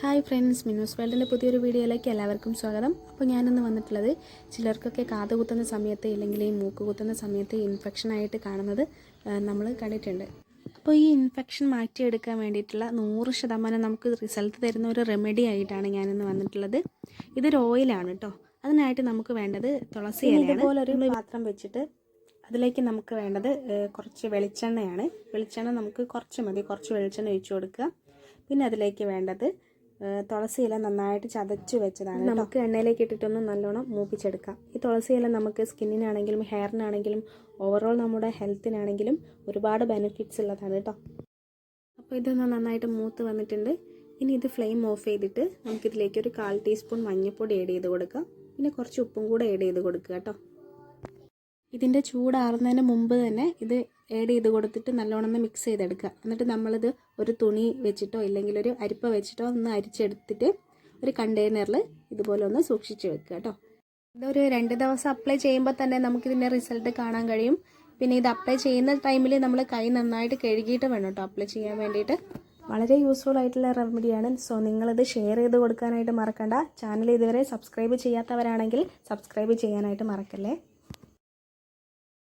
Hi friends Minnu's വേൾഡിന്റെ പുതിയൊരു വീഡിയോയിലേക്ക് എല്ലാവർക്കും സ്വാഗതം. അപ്പോൾ ഞാനിന്ന് വന്നിട്ടുള്ളത് ചിലർക്കൊക്കെ കാത് കുത്തുന്ന സമയത്ത് ഇല്ലെങ്കിൽ ഈ മൂക്ക് കുത്തുന്ന സമയത്ത് ഇൻഫെക്ഷൻ ആയിട്ട് കാണുന്നത് നമ്മൾ കണ്ടിട്ടുണ്ട്. അപ്പോൾ ഈ ഇൻഫെക്ഷൻ മാറ്റിയെടുക്കാൻ വേണ്ടിയിട്ടുള്ള നൂറ് ശതമാനം നമുക്ക് റിസൾട്ട് തരുന്ന ഒരു റെമഡി ആയിട്ടാണ് ഞാനിന്ന് വന്നിട്ടുള്ളത്. ഇതൊരു ഓയിലാണ് കേട്ടോ അതിനായിട്ട് നമുക്ക് വേണ്ടത് തുളസി ഇതുപോലെ ഒരു പാത്രം വെച്ചിട്ട് അതിലേക്ക് നമുക്ക് വേണ്ടത് കുറച്ച് വെളിച്ചെണ്ണയാണ്. വെളിച്ചെണ്ണ നമുക്ക് കുറച്ച് മതി. കുറച്ച് വെളിച്ചെണ്ണ ഒഴിച്ചു കൊടുക്കുക. പിന്നെ അതിലേക്ക് വേണ്ടത് തുളസി ഇല നന്നായിട്ട് ചതച്ച് വെച്ചതാണ് നമുക്ക് എണ്ണയിലേക്ക് ഇട്ടിട്ടൊന്ന് നല്ലോണം മൂപ്പിച്ചെടുക്കാം. ഈ തുളസി ഇല നമുക്ക് സ്കിന്നിനാണെങ്കിലും ഹെയറിനാണെങ്കിലും ഓവറോൾ നമ്മുടെ ഹെൽത്തിനാണെങ്കിലും ഒരുപാട് ബെനിഫിറ്റ്സ് ഉള്ളതാണ് കേട്ടോ. അപ്പോൾ ഇതൊന്ന് നന്നായിട്ട് മൂത്ത് വന്നിട്ടുണ്ട്. ഇനി ഇത് ഫ്ലെയിം ഓഫ് ചെയ്തിട്ട് നമുക്കിതിലേക്ക് ഒരു കാൽ ടീസ്പൂൺ മഞ്ഞൾപ്പൊടി ആഡ് ചെയ്ത് കൊടുക്കാം. പിന്നെ കുറച്ച് ഉപ്പും കൂടെ ആഡ് ചെയ്ത് കൊടുക്കുക കേട്ടോ. ഇതിന്റെ ചൂടാറുന്നതിന് മുമ്പ് തന്നെ ഇത് ആഡ് ചെയ്ത് കൊടുത്തിട്ട് നല്ലോണം ഒന്ന് മിക്സ് ചെയ്തെടുക്കുക. എന്നിട്ട് നമ്മളിത് ഒരു തുണി വെച്ചിട്ടോ ഇല്ലെങ്കിൽ ഒരു അരിപ്പ വെച്ചിട്ടോ ഒന്ന് അരിച്ചെടുത്തിട്ട് ഒരു കണ്ടെയ്നറിൽ ഇതുപോലെ ഒന്ന് സൂക്ഷിച്ച് വെക്കുക കേട്ടോ. ഇതൊരു രണ്ട് ദിവസം അപ്ലൈ ചെയ്യുമ്പോൾ തന്നെ നമുക്കിതിന്റെ റിസൾട്ട് കാണാൻ കഴിയും. പിന്നെ ഇത് അപ്ലൈ ചെയ്യുന്ന ടൈമിൽ നമ്മൾ കൈ നന്നായിട്ട് കഴുകിയിട്ട് വേണം കേട്ടോ അപ്ലൈ ചെയ്യാൻ വേണ്ടിയിട്ട്. വളരെ യൂസ്ഫുൾ ആയിട്ടുള്ള റെമഡിയാണ് സോ നിങ്ങളിത് ഷെയർ ചെയ്ത് കൊടുക്കാനായിട്ട് മറക്കണ്ട. ചാനൽ ഇതുവരെ സബ്സ്ക്രൈബ് ചെയ്യാത്തവരാണെങ്കിൽ സബ്സ്ക്രൈബ് ചെയ്യാനായിട്ട് മറക്കല്ലേ?